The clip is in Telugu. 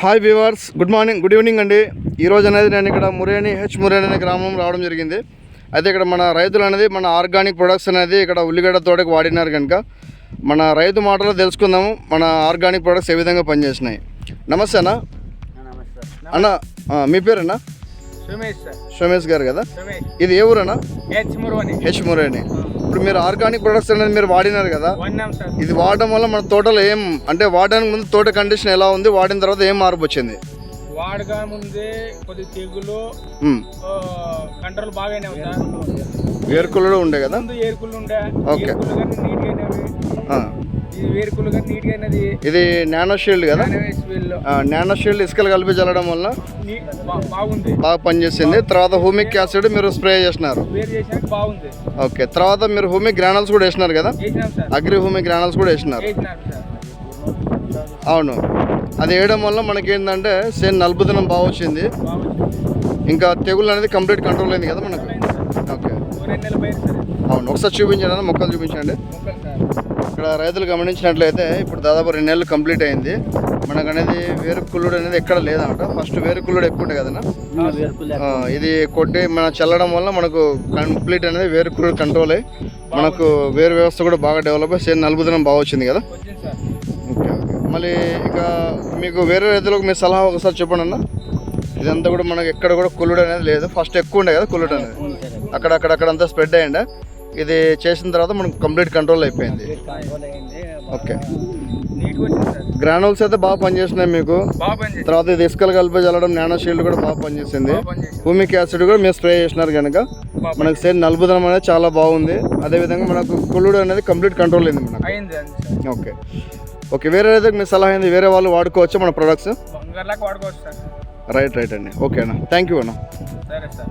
Hi viewers good morning good evening అండి. ఈరోజు అనేది నేను ఇక్కడ మురేని హెచ్ మురేని అనే గ్రామం రావడం జరిగింది. అయితే ఇక్కడ మన రైతులు అనేది మన ఆర్గానిక్ ప్రొడక్ట్స్ అనేది ఇక్కడ ఉల్లిగడ్డ తోటకి వాడినారు కనుక మన రైతు మాటలో తెలుసుకుందాము మన ఆర్గానిక్ ప్రొడక్ట్స్ ఏ విధంగా పనిచేసినాయి నమస్తే అన్న. అన్న మీ సుమేష్ సార్. సోమేష్ గారు కదా? ఇది ఏ ఊరన్నా? హెచ్ మురువని. హెచ్ మురేని ఇప్పుడు మీరు ఆర్గానిక్ ప్రొడక్ట్స్ అనేది మీరు వాడినారు కదా ఇది వాడడం వల్ల మన తోటలో ఏం అంటే వాడడానికి ముందు తోట కండిషన్ ఎలా ఉంది వాడిన తర్వాత ఏం మార్పు వచ్చింది? వాడగా ముందే కొద్ది తెగులు. కంట్రోల్ బాగానే వేరుకులు ఉండే కదా? ఏరుకులు ఉండే. ఓకే. ఇది నానో షీల్డ్ కదా? నానో షీల్డ్ ఇసుకలు కలిపి చల్లడం వల్ల బాగా పనిచేసింది. తర్వాత హూమిక్ యాసిడ్ మీరు స్ప్రే చేసినారు. ఓకే తర్వాత మీరు హూమిక్ గ్రానల్స్ కూడా వేసినారు కదా? అగ్రి హూమిక్ గ్రానల్స్ కూడా వేసినారు. అవును. అది వేయడం వల్ల మనకి ఏంటంటే సేమ్ నలుపుదనం బాగా వచ్చింది ఇంకా తెగులు అనేది కంప్లీట్ కంట్రోల్ అయింది కదా మనకు? ఓకే. అవును ఒకసారి చూపించండి మొక్కలు చూపించండి. ఇక్కడ రైతులు గమనించినట్లయితే ఇప్పుడు దాదాపు రెండు నెలలు కంప్లీట్ అయింది. మనకు అనేది వేరు కుళ్ళుడు అనేది ఎక్కడ లేదంట. ఫస్ట్ వేరు కుళ్ళుడు ఎక్కువ ఉంటాయి కదన్నా? ఇది కొట్టి మన చల్లడం వల్ల మనకు కంప్లీట్ అనేది వేరు కుళ్ళుడు కంట్రోల్ అయ్యి మనకు వేరు వ్యవస్థ కూడా బాగా డెవలప్ అయ్యి సేమ్ నలుపుదనం బాగా వచ్చింది కదా? Okay okay. మళ్ళీ ఇక మీకు వేరే రైతులకు మీ సలహా ఒకసారి చెప్పండి అన్న. ఇదంతా కూడా మనకు ఎక్కడ కూడా కుళ్ళుడు అనేది లేదు. ఫస్ట్ ఎక్కువ ఉండే కదా కుళ్ళుడు అనేది. అక్కడ అక్కడ అక్కడ అంతా స్ప్రెడ్ అయ్యిండే ఇది చేసిన తర్వాత మనకు కంప్లీట్ కంట్రోల్ అయిపోయింది. ఓకే గ్రానుల్స్ అయితే బాగా పనిచేసినాయి మీకు. తర్వాత ఇది ఇసుకలు కలిపి చల్లడం నానో షీల్డ్ కూడా బాగా పనిచేసింది. భూమిక్ యాసిడ్ కూడా మీరు స్ప్రే చేసినారు కనుక. మనకు సేమ్ నలుపుదనం అనేది చాలా బాగుంది. అదేవిధంగా మనకు కుళ్ళుడు అనేది కంప్లీట్ కంట్రోల్ అయింది మనకు. అయింది ఓకే ఓకే వేరే రైతులకు మీ సలహా ఏంది? వేరే వాళ్ళు వాడుకోవచ్చు మన ప్రొడక్ట్స్ రైట్ రైట్ అండి ఓకే అన్న. థ్యాంక్ యూ అన్న. సరే సార్.